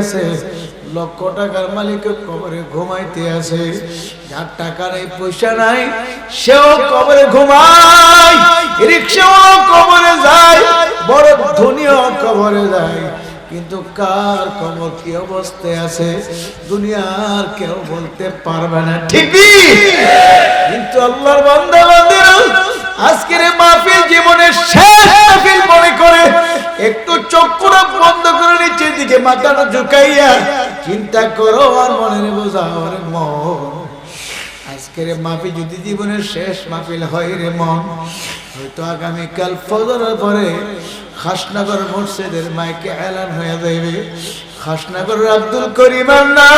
আছে। লক্ষ টাকার মালিক কবরে ঘুমাইতে আছে। যার টাকা নেই পয়সা নাই, সেও কবরে ঘুমায়। রিক্সাও কবরে যায়, বড় ধনীও কবরে যায়। কিন্তু কার কবর কি অবস্থায় আছে, দুনিয়ার কেউ বলতে পারবে না। ঠিকই? কিন্তু আল্লাহর বান্দা বান্দিরা আজকের মাহফিল জীবনের শেষ মাহফিল মনে করে একটু চক্ষুরা বন্ধ করে নিচের দিকে মাথাটা ঝুঁকাইয়া চিন্তা করো, আর মনের বোঝা ওরে মন। আজকের মাহফিল যদি জীবনের শেষ মাহফিল হয় রে মন, হয়তো আগামীকাল ফজরের পরে খাসনগর মসজিদের মাইকে এলান হয়ে যাইবে। খাসনগর আব্দুল করিম আর নাই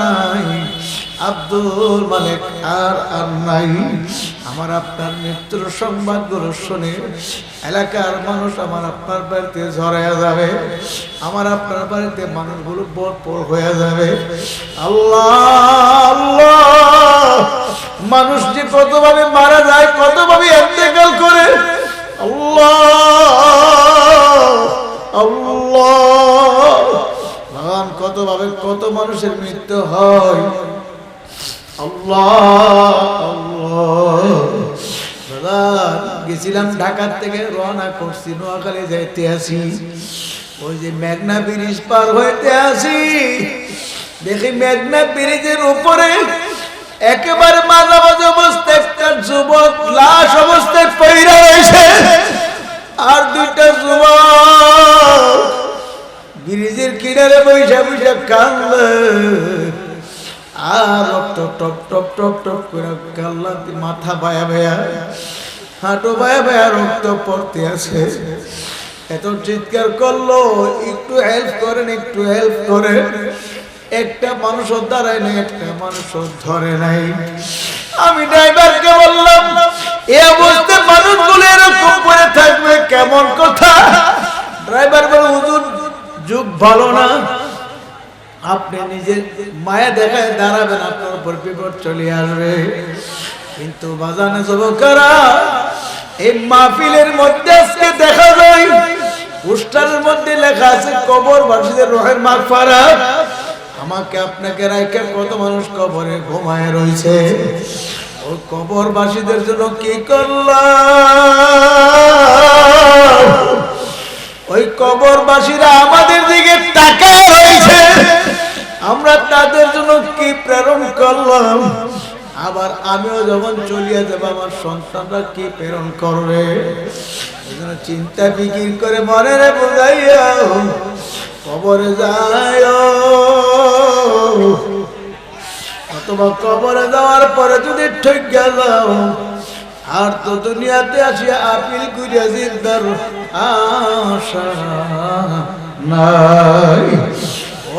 নাই। আব্দুল মালিক আর আর নাই। আমার আপনার মৃত্যুর সংবাদগুলো শুনে এলাকার মানুষ আমার আপনার বাড়িতে ঝরাইয়া যাবে। আমার আপনার বাড়িতে মানুষগুলো বরপর হয়ে যাবে। আল্লাহ মানুষ যে কতভাবে মারা যায়, কতভাবে এতেকাল করে। আল্লাহ আল্লাহ। কতভাবে কত মানুষের মৃত্যু হয়। গেছিলাম ঢাকার থেকে রওনা করছি, নোয়াখালী যাইতে আসি। ওই যে মেঘনা ব্রিজ পার হইতে আসি। দেখি মেঘনা ব্রিজের উপরে একেবারে মাঝামাঝি অবস্থায় একটা যুবক লাশ অবস্থায় পইরা রয়েছে। আর দুইটা যুবক ব্রিজের কিনারে বৈশা বৈশা কান্দে আর রক্ত টপ টপ টপ টপ করে কাল্লা মাথা বায়া বায়া, হাঁটু বায়া বায়া রক্ত পড়তে আছে। এত চিৎকার করল, একটু হেল্প করেন, একটু হেল্প করেন। একটা মানুষ দাঁড়ায় নাই, একটা মানুষ ধরে নাই। আমি ড্রাইভারকে বললাম, এ অবস্থায় মানুষগুলো এরকম করে থাকবে, কেমন কথা? ড্রাইভার বলে, হুজুর, যুগ ভালো না। আপনি নিজের মায়া দেখায় দাঁড়াবেন, আপনার উপর বিপদ চলে আসবে। কিন্তু বাজানে যুবকেরা, এই মাহফিলের মধ্যে আজকে দেখা যায়, পোস্টারের মধ্যে লেখা আছে, কবর বাসীদের রোহের মাগফারা। আমাকে আপনাকে রাইখে কত মানুষ কবরে ঘুমায় রয়েছে। ও কবরবাসীদের জন্য কি করলাম? ওই কবরবাসীরা আমাদের দিকে তাকায় রয়েছে। আমরা তাদের জন্য কি প্রেরণ করলাম? আবার আমিও যখন চলিয়ে যাব, আমার সন্তানরা কি প্রেরণ করবে? চিন্তা ফিকির করে মনে রে বোঝাইয়া, কবরে যায় অথবা কবরে যাওয়ার পরে যদি ঠিক যাও, আর তো দুনিয়াতে আসিয়া আপিল করিয়া জিন্দার আশা নাই।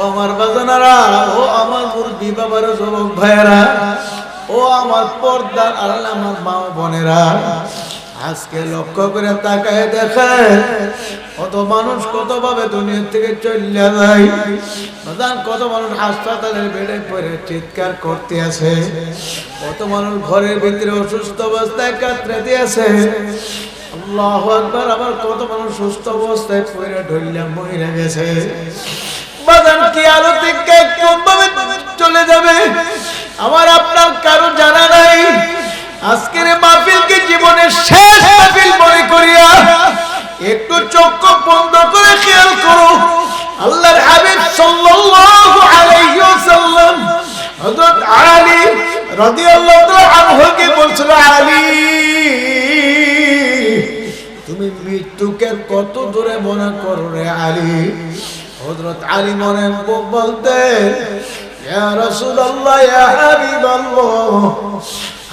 আমার বাজানারা, ও আমার মুরগি বাবার যুবক ভাইয়েরা, ও আমার পর্দার আল্লাহ আমার মা বোনেরা, আজকে লক্ষ্য করে তাকায় দেখে কত মানুষ কত ভাবে দুনিয়া থেকে চলে যায়। কত মানুষ হাসপাতালের বেডে পড়ে চিৎকার করতে আছে কত মানুষ ঘরের ভিতরে অসুস্থ অবস্থায় আল্লাহ আকবার, আবার কত মানুষ সুস্থ অবস্থায় পড়ে ঢইলা মহিলা গেছে। বাজান কি আলো থেকে কোন ভাবে চলে যাবে? আমার আপনার কারও জানা নাই। আজকের মাহফিলকে জীবনের শেষ মাহফিল মনে করিয়া একটু চক্ষু বন্ধ করে খেয়াল করো। আল্লাহর হাবিব সাল্লাল্লাহু আলাইহি ওয়াসাল্লাম হযরত আলী রাদিয়াল্লাহু তাআলা আনহুকে বলছিল, আলী, তুমি মৃত্যুকে কত দূরে মনে করো রে আলী? হযরত আলী মনে বলতে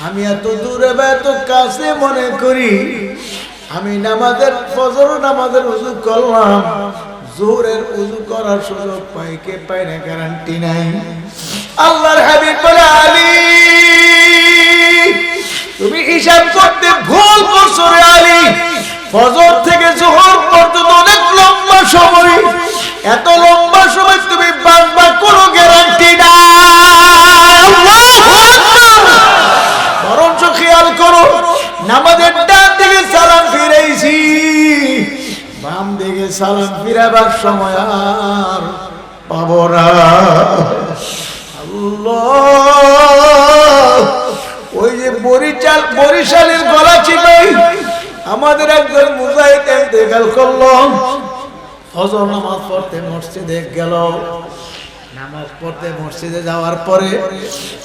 আমি এত দূরে বা এত কাছে মনে করি, আমি নামাজের ফজর নামাজের উজু করলাম জোরের উজু করার সুযোগ পাই, কে পাই না গ্যারান্টি নাই। আল্লাহর হাবিব বলে, আলী, তুমি হিসাব করতে ভুল করছ রে আলী, ফজর সালাম ফিরাবার সময় আর পাবো না। ওই যে বরিশাল বরিশালের গলা চিপাই আমাদের একজন মুজাহিদ ইন্তেকাল করল। ফজর নামাজ পড়তে মসজিদে গেল। নামাজ পড়তে মসজিদে যাওয়ার পরে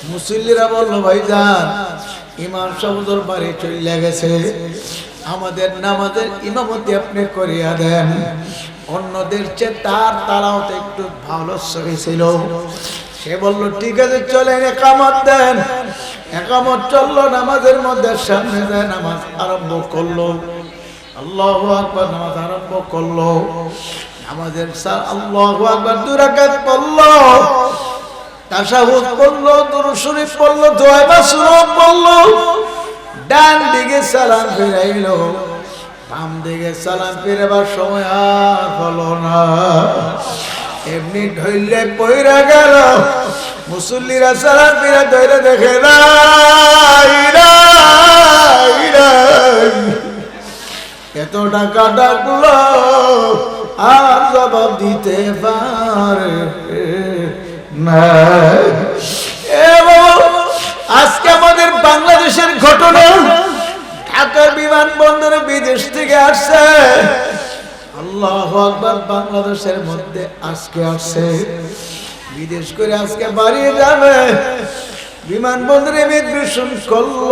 মুসল্লিরা বলল, ভাইজান, ইমাম সাহুদর বাড়ি চলে গেছে। আমাদের নামাজের ইমামতি আপনি করিয়া দেন। অন্যদের চেয়ে তার তারাও তো একটু ভালো ছিল। সে বলল, ঠিক আছে, চলেন, একামত দেন। একামত চলল, নামাজের মধ্যে সামনে দেয় নামাজ আরম্ভ করল। আল্লাহ আকবর, নামাজ আরম্ভ করল। আমাদের আল্লাহ আকবর দুরাকাত পড়ল। তাশাহুদ পড়ল দুরূদ শরীফ পড়ল দোয়া পড়ল। ডান দিকে সালাম ফিরাইলো, বাম দিকে সালাম ফিরাবার সময় আর হলো না এমনি ঢইলে পইরা গেল, মুসল্লিরা সালাম ফিরা ধরে দেখে, নাই। এত টাকা ডাকলো, আর জবাব দিতে পারে না ঢাকার বিমানবন্দরে বিদেশ থেকে আসছে। আল্লাহ আকবার, বাংলাদেশের মধ্যে আজকে আসছে। বিদেশ করে আজকে বাড়িয়ে যাবে। বিমানবন্দরে ইমিগ্রেশন করল।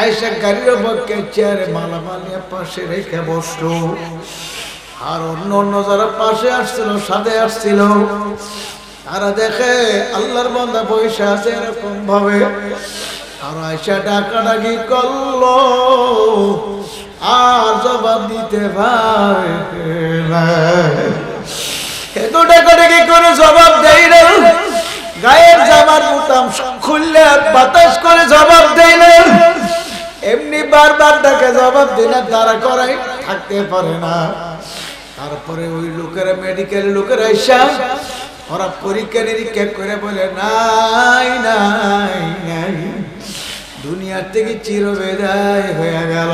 আয়সা গাড়ির পক্ষে চেয়ারে মালামাল পাশে রেখে বসল। আর অন্য অন্য যারা পাশে আসছিল, সাথে আসছিল, তারা দেখে আল্লাহর বন্ধা পয়সা আছে এরকম ভাবে। আয়সা ডাকাডাকি করল, আর জবাব দিতে জবাব দেয় না? খুললে বাতাস করে জবাব দেয় না। এমনি বারবার ডাকে জবাব দিলে তারা করাই থাকতে পারে না। তারপরে ওই লোকেরা মেডিকেল লোকেরা এসা ওরা পরীক্ষা নিরীক্ষা করে বলে নাই নাই নাই। দুনিয়ার থেকে চির বেদায় হয়ে গেল।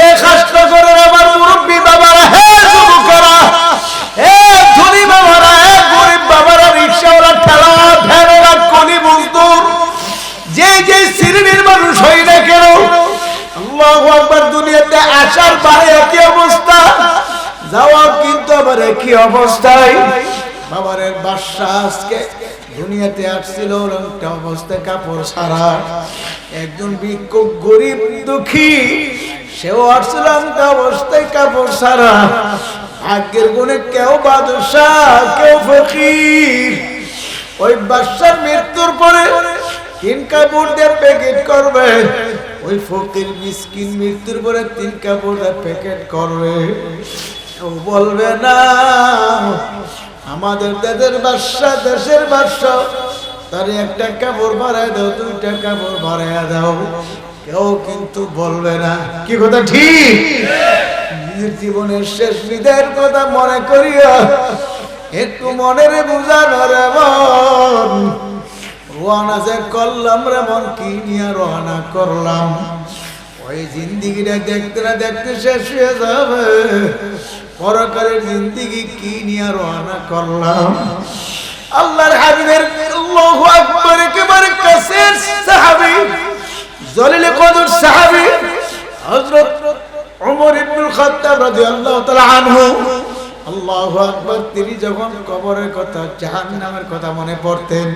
এ কষ্ট করে আমার মুরব্বী বাবারা, হে যুবকেরা হে ধনী বাবারা, হে গরিব বাবারা, রিক্সাওয়ালা, ঠেলা, ভ্যানেরা, কলি, মজদুর যে যে শ্রেণির মানুষ হই না কেন, আল্লাহু আকবার দুনিয়াতে আসার পরে একই অবস্থা যাওয়া কিন্তু আবার একই অবস্থায়। বাবারের বাদশা আজকে দুনিয়াতে আসছিল একটা অবস্থায় কাপড় ছাড়া একজন ভিক্ষুক, গরিব, দুঃখী, সেও আসছিল একটা অবস্থায় কাপড় ছাড়া ভাগ্যের গুণে কেউ বাদশাহ, কেউ ফকির। ওই বাদশার মৃত্যুর পরে তিন কাপড় দিয়ে প্যাকেট করবে। ওই ফকির মিসকিন মৃত্যুর পরে তিন কাপড় দিয়ে প্যাকেট করবে। বলবে, না আমাদের দেশের বাদশা দেশের বাদশা, তার একটা কাপড় বাড়ায় দাও, দুইটা কাপড় বাড়ায় দাও। কেউ কিন্তু বলবে না, কি কথা ঠিক? নিজের জীবনের শেষ বিদায়ের কথা মনে করিয়া একটু মনের বুঝানো রে মন রোয়ানা যে করলাম রে মন, কি নিয়ে রওনা করলাম? জিন্দিগিটা দেখতে না দেখতে শেষ হয়ে যাবে। পরকালের জিন্দিগি কি নিয়ে রওনা করলাম? আল্লাহর হাবিবের আল্লাহু আকবার একেবারে কাছের সাহাবী, জলিল কদর সাহাবী, হযরত ওমর ইবনুল খাত্তাব রাদিয়াল্লাহু তাআলা আনহু। আল্লাহু আকবার, তিনি যখন কবরের কথা, জাহান্নামের কথা মনে পড়তেন,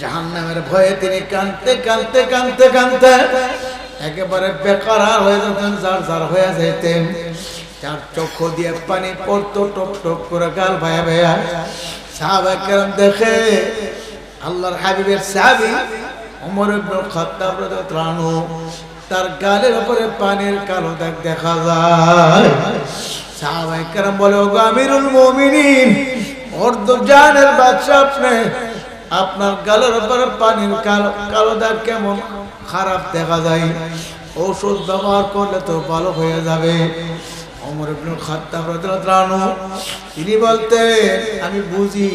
জাহান্নামের ভয়ে তিনি কাঁদতে কাঁদতে কাঁদতে কাঁদতে একেবারে বেকার হয়ে যেতেন যার যার হয়ে যেতেন তার চক্ষু দিয়ে পানি পড়তো, টপ টপ করে গাল ভায়া ভায়া। সাহাবা কেরাম দেখে আল্লাহর হাবিবের সাহাবি ওমর ইবনুল খাত্তাব তার গালের উপরে পানির কালো দাগ দেখা যায়। সাহাবাই কেরাম বলে, ওগো আমিরুল মুমিনিন, অর্ধ জানের বাদশা আপনি, আপনার গালের উপরে পানির কালো কালো দাগ কেমন? খারাপ দেখা যায়। ঔষধ ব্যবহার করলে তো ভালো হয়ে যাবে। অমর ইবনুল খাত্তাব রাদিয়াল্লাহু তিনি বলতে আমি বুঝি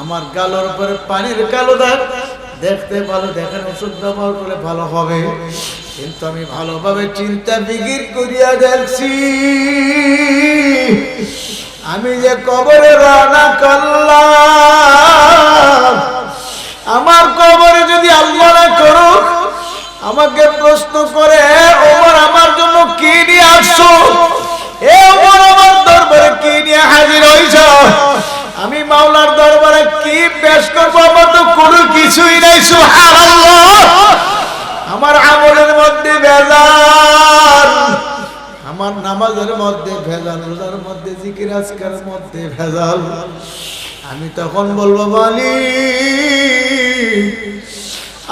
আমার গালের উপরে পানির কালো দাগ। দেখতে ভালো, দেখেন ওষুধ ব্যবহার করলে ভালো হবে। কিন্তু আমি ভালোভাবে চিন্তা বিগির করিয়া দেখছি, আমি যে কবরে রানা করলাম, আমার কবরে যদি আল্লাহ করুক আমাকে প্রশ্ন করে, ওমর, আমার জন্য কি নিয়ে আসছো? এ ওমর, আমার দরবারে কি নিয়ে হাজির হইছ? আমি মাওলার দরবারে কি পেশ করব? আমার তো কোনো কিছুই নাই, সুবহানাল্লাহ। আমার আমলের মধ্যে ভেজাল। আমার নামাজের মধ্যে ভেজাল, রোজার মধ্যে জিকির, আজকার মধ্যে ভেজাল। আমি তখন বলব মালি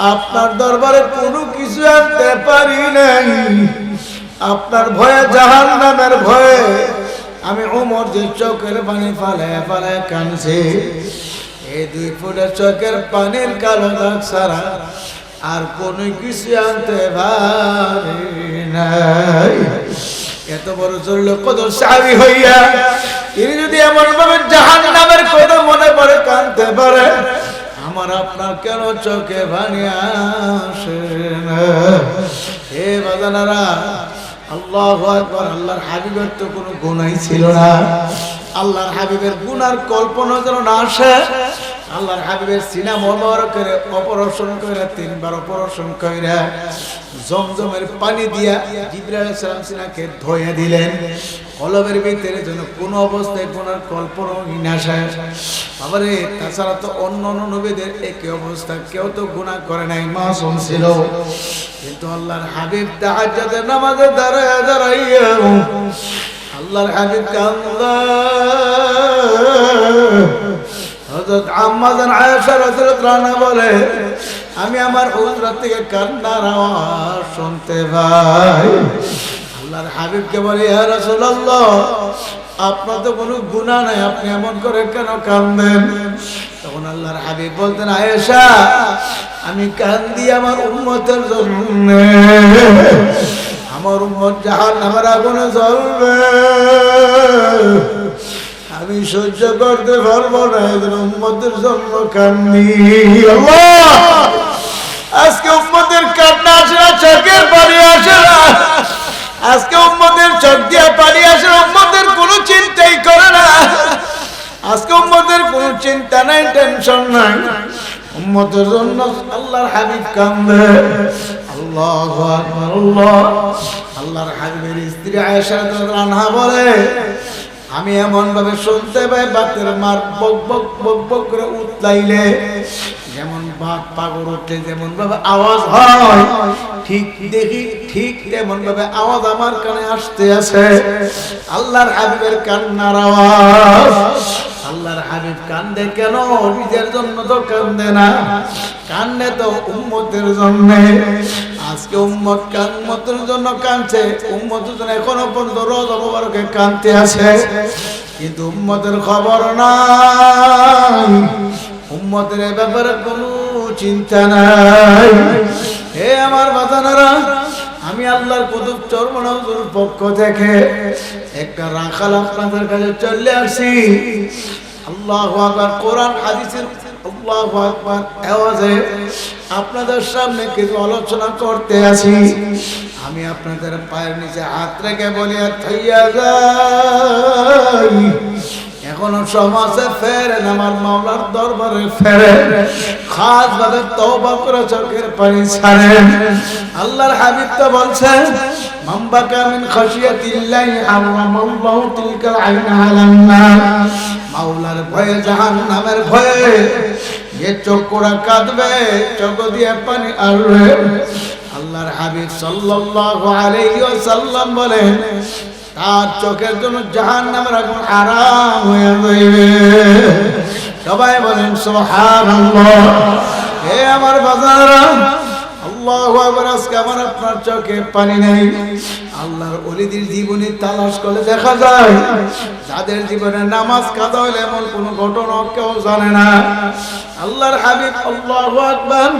আপনার দরবারে কোনো কিছু আনতে পারি নাই। আপনার ভয়ে জাহান নামের ভয়ে আমি ওমর যে চোখের পানি ফালায় ফালায় কানছে এই দুই ফুটের চোখের পানির কালো দাগ সারা আর কোনো কিছু আনতে পারি নাই। এত বড় চলল কত সাবি হইয়া, তিনি যদি এমন ভাবে জাহান নামের কথা মনে পড়ে কানতে পারে আমার আপনার কেন চোখে আসে হে বাজানারা, আল্লাহ একবার আল্লাহর হাবিবের তো কোনো গুণাই ছিল না। আল্লাহর হাবিবের গুনার কল্পনা যেন না আসে আল্লাহর হাবিবের সিনা মনোর করে অপারেশন করে, তিনবার অপারেশন করে। জমজমের পানি দিয়া জিবরাইল সালাম সিনাকে ধুয়ে দিলেন। কলবের ভিতরে যেন কোন অবস্থায় গুনার কল্পনাই না আসে। বাবারে, তাছাড়া তো অন্য অন্য নবীদের একই অবস্থা, কেউ তো গুনাহ করে নাই, মাসুম ছিল। কিন্তু আল্লাহর হাবিব তাহাজ্জুদের নামাজে দাঁড়ায় দাঁড়াইয়া আল্লাহর হাবিব কান্দা। আয়েশা আনহা বলে, আমি আমার হুজরা থেকে কান্নার আওয়াজ শুনতে পাই। আল্লাহর হাবিবকে বলে, ইয়া রাসূলুল্লাহ, আপনার তো কোনো গুনাহ নাই, আপনি এমন করে কেন কান্দেন? তখন আল্লাহর হাবিব বলতেন, আয়েশা, আমি কান্দি আমার উম্মতের জন্য। আমার উম্মত জাহান আমার আগুনে জ্বলবে। আমি সহ্য করতে পারব না, এদের উম্মতের জন্য কান্দি। আজকে উম্মতের কান্না আসে না, চোখের পানি আসে না। আজকে উম্মতের চোখ দিয়ে পানি আসে, উম্মতের কোনো চিন্তাই করে না। আজকে উম্মতের কোনো চিন্তা নাই, টেনশন নাই। উম্মতের জন্য আল্লাহর হাবিব কান্দে। আল্লাহ আল্লাহর হাবিবের স্ত্রী রাদিয়াল্লাহু আনহা বলে আমি এমন ভাবে শুনতে পাই, বাতের মার বক বক বক বক করে উতলাইলে যেমন বাঘ পাগর ওঠে যেমন ভাবে আওয়াজ হয়, ঠিক দেখি, ঠিক তেমন ভাবে আওয়াজ আমার কানে আসতে আছে। আল্লাহর হাবিবের কান্নার আওয়াজ। আল্লাহর হাবিব কান্দে কেন? নিজের জন্য তো কান্দে না। কান্দে তো উম্মতের জন্য। আজকে উম্মত কান্মতের জন্য কাঁদছে। উম্মতের জন্য এখনও পর্যন্ত রোজ অববারকে কাঁদতে আছে। কিন্তু উম্মতের খবর নাই। উম্মতের ব্যাপারে কোনো চিন্তা নাই। হে আমার বাজানারা আমি আল্লাহর কুতুব চর্মনজুর পক্ষ থেকে একটা রাখাল আপনাদের কাছে চলে আসি। আল্লাহ আকবার, কোরআন, হাদিসের আল্লাহ আকবার আওয়াজে আপনাদের সামনে কিছু আলোচনা করতে আসি। আমি আপনাদের পায়ের নিচে হাত রেখে বলি থাইয়া যাই এখনও সমাজে ফেরেন আমার মামলার দরবারে ফেরেন খাস ভাবে তওবা করে চোখের পানি ছাড়েন আল্লাহর হাবিব তো বলছেন আল্লাহর হাবিব সাল্লাল্লাহু আলাইহি ওয়াসাল্লাম বলেন তার চোখের জন্য জাহান নামের আগুন আরাম হয়ে যাইবে। সবাই বলেন সব হে আমার বাজারা আপনার চোখে পানি নেই। আল্লাহর জীবনী তালাশ করে দেখা যায়, যাদের জীবনে নামাজ কাদা হলে এমন কোন ঘটনা কেউ জানে না। আল্লাহর হাবিব আল্লাহু আকবার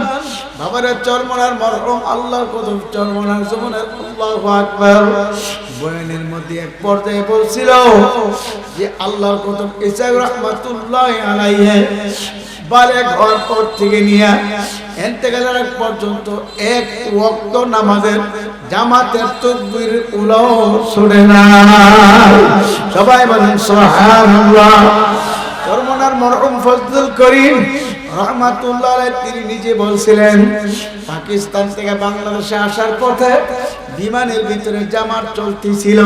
বাবারের চরমনার মরহুম, আল্লাহর কদম চরমনার জীবনের আল্লাহু আকবার। বয়ানের মধ্যে এক পর্যায়ে বলছিল যে, আল্লাহর কদম ইসাক রহমাতুল্লাহ আলাইহি ঘর পর থেকে নিয়ে এন্তেকালের আগ পর্যন্ত এক ওয়াক্ত নামাজের জামাতের তকবীর উলাও ছড়ে না সবাই বলেন, সুবহানাল্লাহ। কর্মনার মরহুম ফজলুল করিম রহমাতুল্লাহ তিনি নিজে বলছিলেন, পাকিস্তান থেকে বাংলাদেশে আসার পথে বিমানের ভিতরে জামাত চলতেছিল।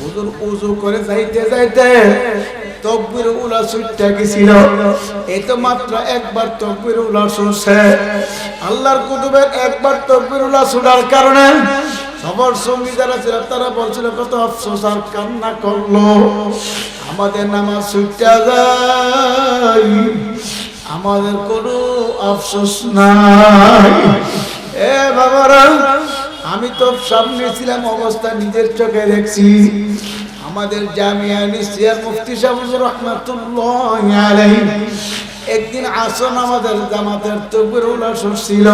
হুজুর উজু করে যাইতে যাইতে তকবির উলা সুইটটা গেছিল এই তো মাত্র একবার তকবির উলা শুনছে আল্লাহর কুতুবের একবার তকবির উলা শুনার কারণে সবার সঙ্গী যারা ছিল, তারা বলছিল, কত আফসোস, আর কান্না করল। আমাদের নামাজ ছুটতে যায়। আমাদের কোনো আফসোস নাই। এ বাবারা, আমি তো সামনে ছিলাম, অবস্থা নিজের চোখে দেখছি। আমাদের জামিয়া নিশ্চিয়ার মুফতি সাহেব রহমাতুল্লাহ আলাইহি। একদিন আসন আমাদের জামাতের তকবির ছিল।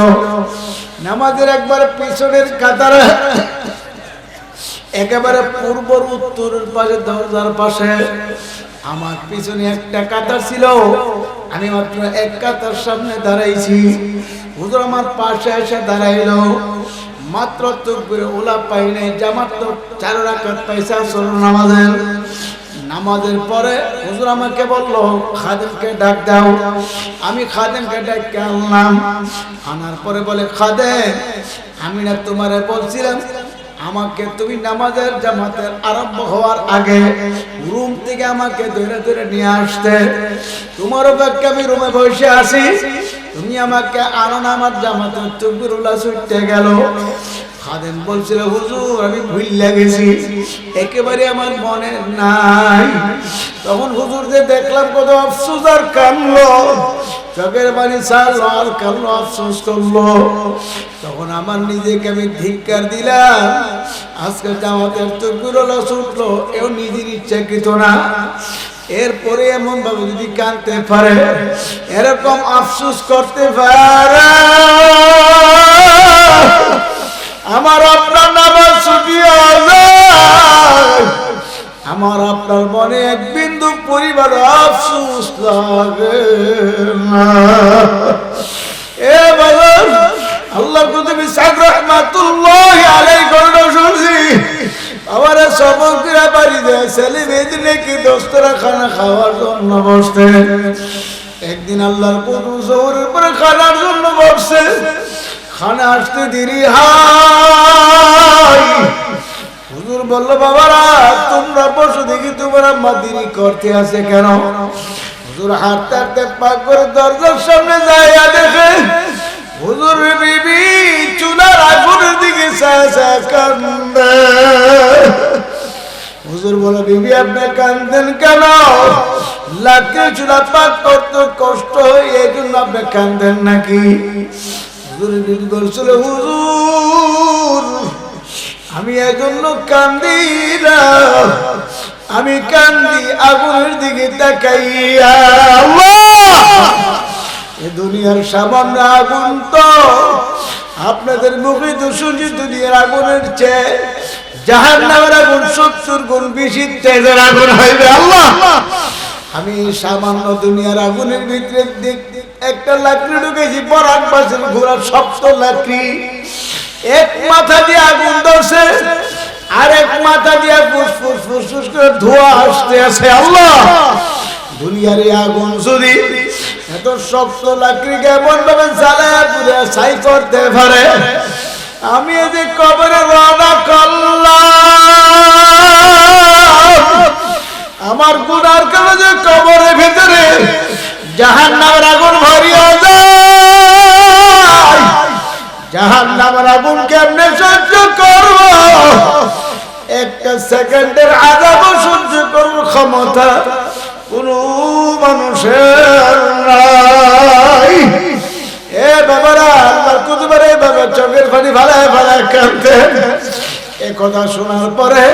নামাজের একবার পিছনের কাতারে, একেবারে পূর্ব উত্তরের পাশে, দরজার পাশে আমার পিছনে একটা কাতার ছিল। আমি মাত্র এক কাতার সামনে দাঁড়াইছি। হুজুর আমার পাশে এসে দাঁড়াইলো। মাত্র তকবির ওলা পাই নাই, জামাত তো চার রাকাত পয়সা সর নামাজের। নামাজের পরে হুজুর আমাকে বলল, খাদেমকে ডাক দাও। আমি খাদেমকে ডাককে আনলাম। আনার পরে বলে, খাদেম, আমি না তোমারে বলছিলাম, আমাকে তুমি নামাজের জামাতের আরম্ভ হওয়ার আগে রুম থেকে আমাকে ধরে ধরে নিয়ে আসতে। তোমার অপেক্ষা আমি রুমে বসে আসি তুমি আমাকে আনো না আমার জামাতের তকবিরুল্লাহ ছুটতে গেল। খাদেম বলছিল, হুজুর, আমি ভুল লাগেছি। একেবারে আমার মনে নাই। তখন হুজুর যে দেখলাম, কত আফসোস আর কানলো চোখের বাড়ি ছাড়লো আর কানলো আফসোস করল। তখন আমার নিজেকে আমি ধিক্কার দিলাম। আজকে জামাতের তো গুরলা ছুটলো। এও নিজের ইচ্ছাকৃত না। এরপরে এমন ভাবে যদি কানতে পারে, এরকম আফসুস করতে পারে। আমার আপনার নামাজ ছুটি আমার আপনার মনে এক বিন্দু পরিবার আফসুস লাগে এ বাজার আল্লাহর কুতুবি সাহেব রহমাতুল্লাহ আলাই গর্ণ শুনছি আমার সমগ্র বাড়িতে ছেলে মেয়েদের নাকি দোস্তরা খানা খাওয়ার জন্য বসতে একদিন আল্লাহর কুতুব শহরের পরে খানার জন্য বসছে। খানা আসতে দেরি হাই হুজুর বলল, বাবারা, তোমরা বসো দেখি তোমার আম্মা দেরি করতে আছে কেন? হুজুর হাঁটতে হাঁটতে পাক করে দরজার সামনে যায় দেখে হুজুর বিবি আগুনের দিকে হুজুর বিবি, আপনি কান্দেন কেন? চুলা পাক কষ্ট এই জন্য আপনি কান্দেন নাকি? বলছিল, হুজুর, আমি এজন্য কান্দি না। আমি কান্দি আগুনের দিকে তাকাইয়া। এ দুনিয়ার সামান্য আগুন তো। আপনাদের মুখে তো সূর্য দুনিয়ার আগুনের চেয়ে। জাহান নামের আগুন সত্তর গুণ বেশি তেজের আগুন হইবে, আল্লাহ। আমি সামান্য দুনিয়ার আগুনের ভিতরে দেখ- একটা লাকড়ি ঢুকেছি পরান পাশের ঘোরা শক্ত লাকড়ি। এক মাথা দিয়ে আগুন ধরছে আর এক মাথা দিয়ে ফুস ফুস ফুস ফুস করে ধোঁয়া আসতে আছে, আল্লাহ। দুনিয়ার আগুন যদি এত শক্ত লাকড়িকে এমন ভাবে জ্বালায় পুরে ছাই করতে পারে, আমি যে কবরে রওনা করলাম। আমার গুনার কারণে কবরের ভিতরে জাহান নামের আগুন ভরিয়া যায়। জাহান নামের আগুন কেমনে সহ্য করব? একটা সেকেন্ডের আজাব সহ্য করব ক্ষমতা কোন মানুষের নাই। এ বাবারা কুতুবারে বাবা, চোখের পানি ভালায় ভালায় কাঁদতেন। এ কথা শোনার পরে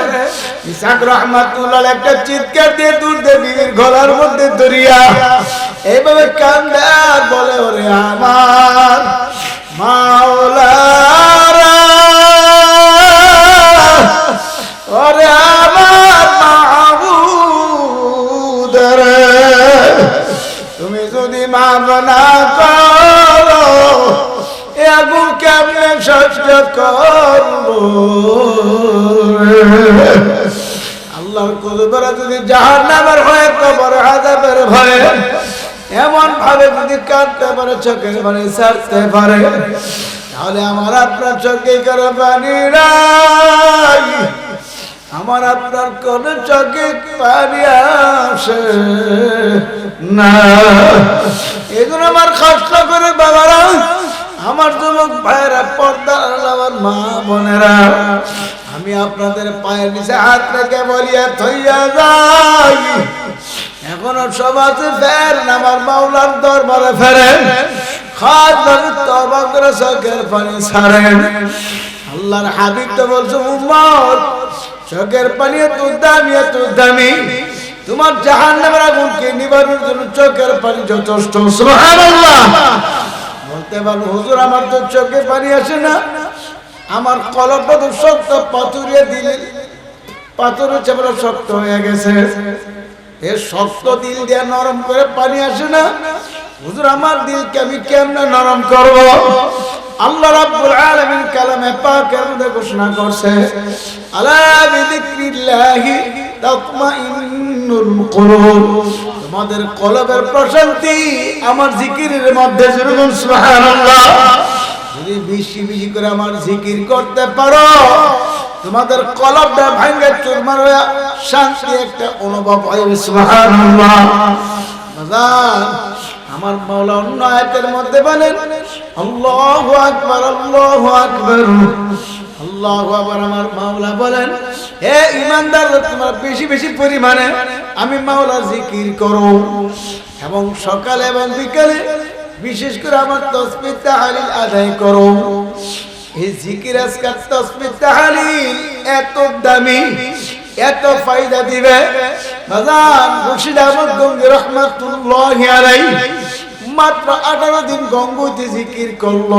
ইসাক একটা চিৎকার দিয়ে দেবীর গলার মধ্যে দরিয়া এইভাবে কান্দে বলে, ওরে আমার মাওলারা, ওরে আমার মাহবুদরে তুমি যদি মাফ না করো করব আল্লাহর কদবরা যদি জাহার নামের হয়ে, কবর আজাবের ভয়ে এমন ভাবে যদি কাটতে পারে, চোখের পানি ছাড়তে পারে, তাহলে আমার আপনার চোখে করে পানি নাই আমার আপনার কোন চোখে পানি আসে না। এগুলো আমার কষ্ট করে বাবারা, আমার যুবক ভাইয়েরা পর্দা আমার মা বোনেরা, আমি আপনাদের পায়ের নিচে হাত রেখে বলিয়া থইয়া যাই। এখনও আছে ফের আমার মাওলার দরবারে ফেরেন করে চোখের পানি ছাড়েন। আল্লাহর হাবিব তো বলছো, উম্মত চোখের পানি এত দামি এত দামি। তোমার জাহান নামের আগুনকে নিবারণের জন্য চোখের পানি যথেষ্ট। বলতে পারব হুজুর, আমার তো চোখে পানি আসে না। আমার কলপটা তো শক্ত, পাথুরিয়ে দিলে। পাথরের চেপড়া শক্ত হয়ে গেছে। এ শক্ত দিল দিয়ে নরম করে পানি আসে না। হুজুর, আমার দিলকে আমি কেমনে নরম করব? আল্লাহ রাব্বুল আলামিন কালামে পাকের মধ্যে ঘোষণা করছে, আলা বিযিকরিল্লাহি তাতমাইন্নুল কুলুব। তোমাদের কলবের প্রশান্তি আমার জিকিরের মধ্যে যেরকম সুবহানাল্লাহ। যদি বেশি বেশি করে আমার জিকির করতে পারো, তোমাদের কলবটা ভাঙে চুরমার হয়ে শান্তি একটা অনুভব হয় সুবহানাল্লাহ। আমার মাওলা অন্য আয়াতের মধ্যে বলেন, আল্লাহু আকবার আল্লাহু আকবার। আল্লাহু আকবার, আমার মাওলা বলেন হে ইমানদার, তোমরা বেশি বেশি পরিমাণে আমি মাওলা জিকির করো। এবং সকালে এবং বিকালে বিশেষ করে আমার তসবিহ তাহলিল আদায় করো। এই জিকির আজকাল তসবিহ তাহলিল এত দামি এত ফায়দা দিবে? বাজান মুর্শিদ আহমদ গঙ্গি রহমাতুল্লাহ মাত্র আঠারো দিন গঙ্গোতে জিকির করল।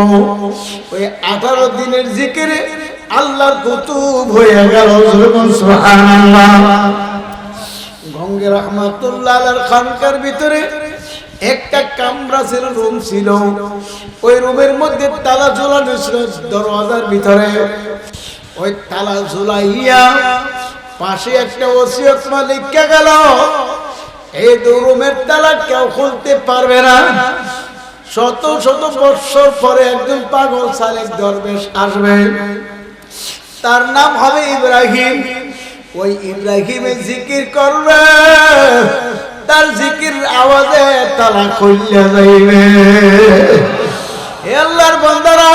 ওই আঠারো দিনের জিকিরে আল্লাহর কুতুব হয়ে গেল গঙ্গে রহমাতুল্লাহ খানকার ভিতরে একটা কামরা ছিল, রুম ছিল। ওই রুমের মধ্যে তালা ঝোলানো ছিল দরওয়াজার ভিতরে। ওই তালা ঝুলাইয়া পাশে একটা ওসিয়ত লিখে গেল। এই দু রুমের তালা কেউ খুলতে পারবে না। শত শত বৎসর পরে একজন পাগল সালেক দরবেশ আসবে। তার নাম হবে ইব্রাহিম। ওই ইব্রাহিমে জিকির করবে। তার জিকির আওয়াজে তালা খুললে যাইবে। আল্লাহর বন্দারা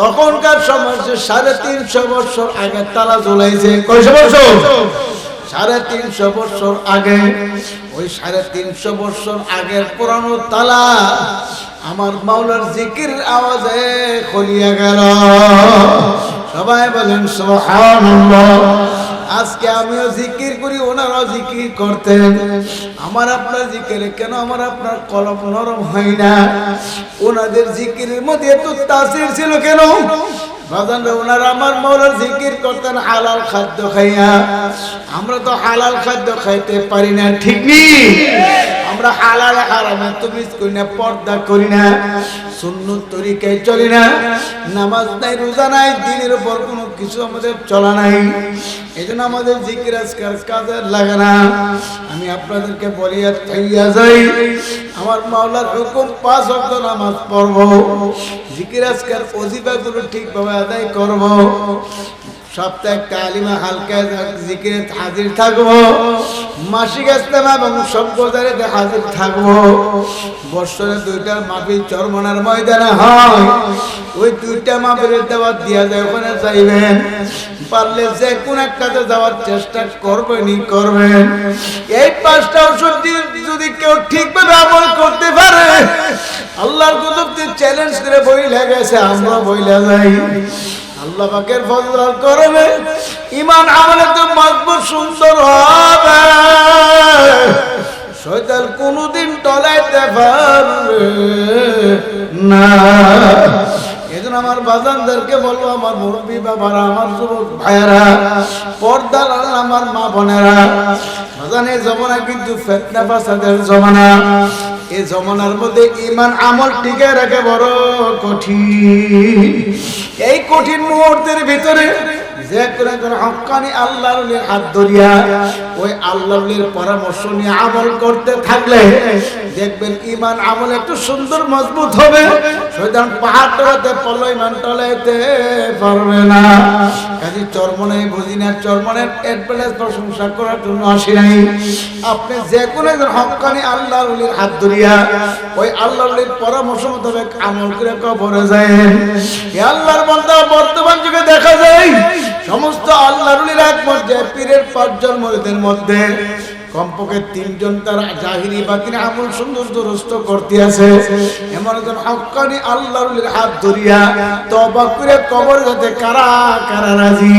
তখনকার সময় সাড়ে তিনশো বছর আগে তারা জ্বলাইছে, কয়শো বছর? সাড়ে তিনশো বছর আগে, ওই সাড়ে তিনশো বছর আগের পুরানো তালা আমার মাওলার জিকির আওয়াজে খুলিয়া গেল। সবাই বলেন, সুবহানাল্লাহ। আজকে আমিও জিকির করি, ওনারাও জিকির করতেন। আমার আপনার জিকিরে কেন আমার আপনার কলম নরম হয় না? ওনাদের জিকিরের মধ্যে এত তাসির ছিল কেন? ওনারা আমার জিকির করতেন খাদ্য খাইয়া। আমরা তো হালাল খাদ্য খাইতে পারি না, ঠিক নেই আমরা হালাল হারামে তুমি করি না, পর্দা করি না, সুন্নত তরিকায় চলি না। নামাজ নাই, রোজা নাই, দিনের উপর কোনো কিছু আমাদের চলা নাই। এই জন্য আমাদের আজকাল কাজে লাগে না। আমি আপনাদেরকে বলিয়া থাইয়া যাই, আমার মাওলার হুকুম, পাঁচ অক্ট নামাজ পড়ব। আজকাল অজিবাগুলো ঠিকভাবে আদায় করব। হালকা হাজির থাকব। মাসিক হাজির থাকব। বৎসরে হয়। ওই দুইটা যায়, ওখানে পারলে যে কোন একটাতে যাওয়ার চেষ্টা করবেনই করবেন। এই পাঁচটা ওষুধ যদি কেউ ঠিকভাবে আমল করতে পারে, আল্লাহর চ্যালেঞ্জ করে বই লেগেছে আমরা বইলা যাই। আল্লাহ পাকের ফজল করবে। ইমান আমলে তো মজবুত সুন্দর হবে। শয়তান কোনদিন টলাইতে পারবে না। এজন্য আমার বাজানদেরকে বলব, আমার মুরব্বী বাবারা, আমার যুবক ভাইয়েরা, পর্দার আমার মা বোনেরা, বাজানের জমানা কিন্তু ফেতনা ফাসাদের জমানা। এই জমানার মধ্যে ইমান আমল টিকে রাখে বড় কঠিন। এই কঠিন মুহূর্তের ভিতরে যে কোনো একজন হক্কানি আল্লাহর হাত ধরিয়া ওই আল্লাহর নিয়ে আমল করতে থাকলে দেখবেন ইমান আমল একটু সুন্দর, মজবুত হবে। শয়তান পাহাড় টলাতে পলয় মান টলাইতে পারবে না। কাজে চরমনে বুঝি না চরমনের অ্যাডভান্টেজ প্রশংসা করার জন্য আসি নাই। আপনি যে কোনো একজন হক্কানি আল্লাহর হাত ধরিয়া ওই আল্লাহর পরামর্শ মোতাবেক আমল করে কবরে যায়। আল্লাহর বান্দা, বর্তমান যুগে দেখা যায় সমস্ত আল্লাহর এক মধ্যে পীরের পাঁচজন মরিদের মধ্যে কমপক্ষে তিনজন তার জাহিরি বাতির আমল সুন্দর দুরস্ত করতে আছে। এমন একজন হকানি আল্লাহর হাত ধরিয়া তবা করে কবর যাতে কারা কারা রাজি?